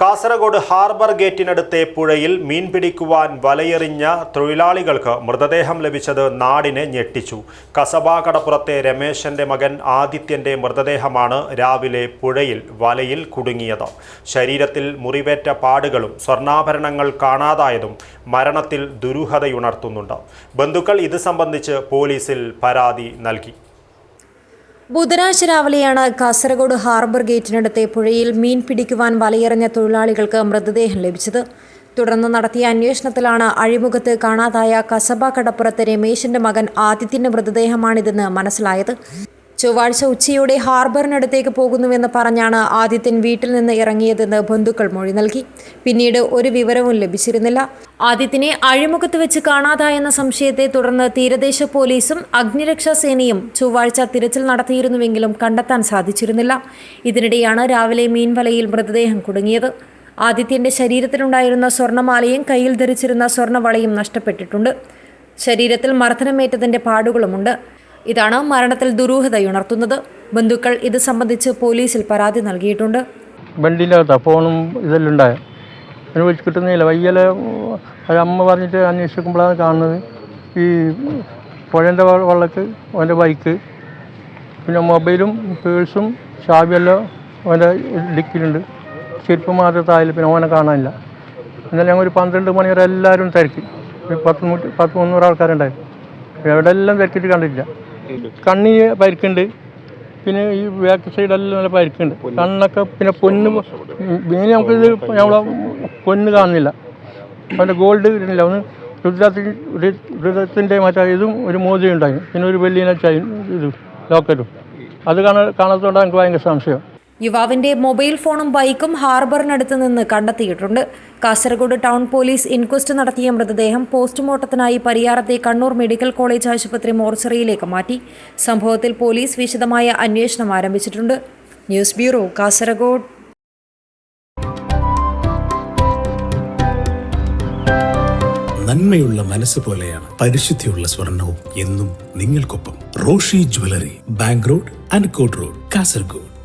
Kasaragod harbour ഗേറ്റിനടുത്തെ പുഴയിൽ മീൻ പിടിക്കുവാൻ വലയെറിഞ്ഞ തൊഴിലാളികൾക്ക് മൃതദേഹം ലഭിച്ചത് നാടിനെ ഞെട്ടിച്ചു. കസബ കടപ്പുറത്തെ രമേശന്റെ മകൻ ആദിത്യന്റെ മൃതദേഹമാണ് രാവിലെ പുഴയിൽ വലയിൽ കുടുങ്ങിയത്. ശരീരത്തിൽ മുറിവേറ്റ പാടുകളും സ്വർണാഭരണങ്ങൾ കാണാതായതും മരണത്തിൽ ദുരൂഹതയുണർത്തുന്നുണ്ട്. ബന്ധുക്കൾ ഇത് സംബന്ധിച്ച് പോലീസിൽ പരാതി നൽകി. ബുധനാഴ്ച രാവിലെയാണ് കാസർഗോഡ് ഹാർബർ ഗേറ്റിനടുത്തെ പുഴയിൽ മീൻ പിടിക്കുവാൻ വലയെറിഞ്ഞ തൊഴിലാളികൾക്ക് മൃതദേഹം ലഭിച്ചത്. തുടർന്ന് നടത്തിയ അന്വേഷണത്തിലാണ് അഴിമുഖത്ത് കാണാതായ കസബ കടപ്പുറത്ത് രമേശിന്റെ മകൻ ആദിത്യന്റെ മൃതദേഹമാണിതെന്ന് മനസ്സിലായത്. ചൊവ്വാഴ്ച ഉച്ചയോടെ ഹാർബറിനടുത്തേക്ക് പോകുന്നുവെന്ന് പറഞ്ഞാണ് ആദിത്യൻ വീട്ടിൽ നിന്ന് ഇറങ്ങിയതെന്ന് ബന്ധുക്കൾ മൊഴി നൽകി. പിന്നീട് ഒരു വിവരവും ലഭിച്ചിരുന്നില്ല. ആദിത്യനെ അഴിമുഖത്ത് വെച്ച് കാണാതായെന്ന സംശയത്തെ തുടർന്ന് തീരദേശ പോലീസും അഗ്നിരക്ഷാ സേനയും ചൊവ്വാഴ്ച തിരച്ചിൽ നടത്തിയിരുന്നുവെങ്കിലും കണ്ടെത്താൻ സാധിച്ചിരുന്നില്ല. ഇതിനിടെയാണ് രാവിലെ മീൻവലയിൽ മൃതദേഹം കുടുങ്ങിയത്. ആദിത്യന്റെ ശരീരത്തിലുണ്ടായിരുന്ന സ്വർണമാലയും കയ്യിൽ ധരിച്ചിരുന്ന സ്വർണവളയും നഷ്ടപ്പെട്ടിട്ടുണ്ട്. ശരീരത്തിൽ മർദ്ദനമേറ്റതിന്റെ പാടുകളുമുണ്ട്. ഇതാണ് മരണത്തിൽ ദുരൂഹതയുണർത്തുന്നത് ബന്ധുക്കൾ ഇത് സംബന്ധിച്ച് പോലീസിൽ പരാതി നൽകിയിട്ടുണ്ട്. വണ്ടീന്റെ അകത്താണ് ഫോണും ഇതെല്ലാം ഉണ്ടായ. അതിന് വിളിച്ച് കിട്ടുന്നില്ല വയ്യല അമ്മ പറഞ്ഞിട്ട് അന്വേഷിക്കുമ്പോഴാണ് കാണുന്നത്. ഈ പുഴന്റെ വള്ളക്ക് അവന്റെ ബൈക്ക് പിന്നെ മൊബൈലും പേഴ്സും ചാവിയെല്ലാം അവന്റെ ഡിക്കിലുണ്ട്. ചെരുപ്പ് മാത്രം താഴെ പിന്നെ അവനെ കാണാനില്ല. എന്നാലും ഞങ്ങൾ ഒരു പന്ത്രണ്ട് മണി വരെ എല്ലാവരും തിരക്കി. പത്ത് പത്ത് മുന്നൂറ് ആൾക്കാരുണ്ടായിരുന്നു എവിടെ എല്ലാം തിരക്കിയിട്ട് കണ്ടിട്ടില്ല. കണ്ണിന് പരിക്കുണ്ട്. പിന്നെ ഈ ബാക്ക് സൈഡെല്ലാം നല്ല പരിക്കുണ്ട്. കണ്ണൊക്കെ പിന്നെ പൊന്ന് മെയിൻ നമുക്കിത് നമ്മളെ പൊന്ന് കാണുന്നില്ല. അവന്റെ ഗോൾഡ് ഇല്ല ഒന്ന് രുദ്രത്തിൽ രുദ്രത്തിന്റെ മറ്റേ ഇതും ഒരു മോതി ഉണ്ടായി. പിന്നെ ഒരു വെള്ളിനെ ചൈ ഇത് ലോക്കറ്റും അത് കാണാ കാണാത്തതുകൊണ്ട് എനിക്ക് ഭയങ്കര സംശയം. യുവാവിന്റെ മൊബൈൽ ഫോണും ബൈക്കും ഹാർബറിനടുത്ത് നിന്ന് കണ്ടെത്തിയിട്ടുണ്ട്. കാസർഗോഡ് ടൗൺ പോലീസ് ഇൻക്വസ്റ്റ് നടത്തിയ മൃതദേഹം പോസ്റ്റ്മോർട്ടത്തിനായി പരിയാരത്തെ കണ്ണൂർ മെഡിക്കൽ കോളേജ് ആശുപത്രി മോർച്ചറിയിലേക്ക് മാറ്റി. സംഭവത്തിൽ പോലീസ് വിശദമായ അന്വേഷണം ആരംഭിച്ചിട്ടുണ്ട്. News bureau Kasaragod. നന്മയുള്ള മനസ്സ് പോലെയാണ് പരിശുദ്ധിയുള്ള എന്നും നിങ്ങൾക്കൊപ്പം ബാങ്ക് റോഡ് അൻകോട്ട് റോഡ് കാസർഗോഡ്.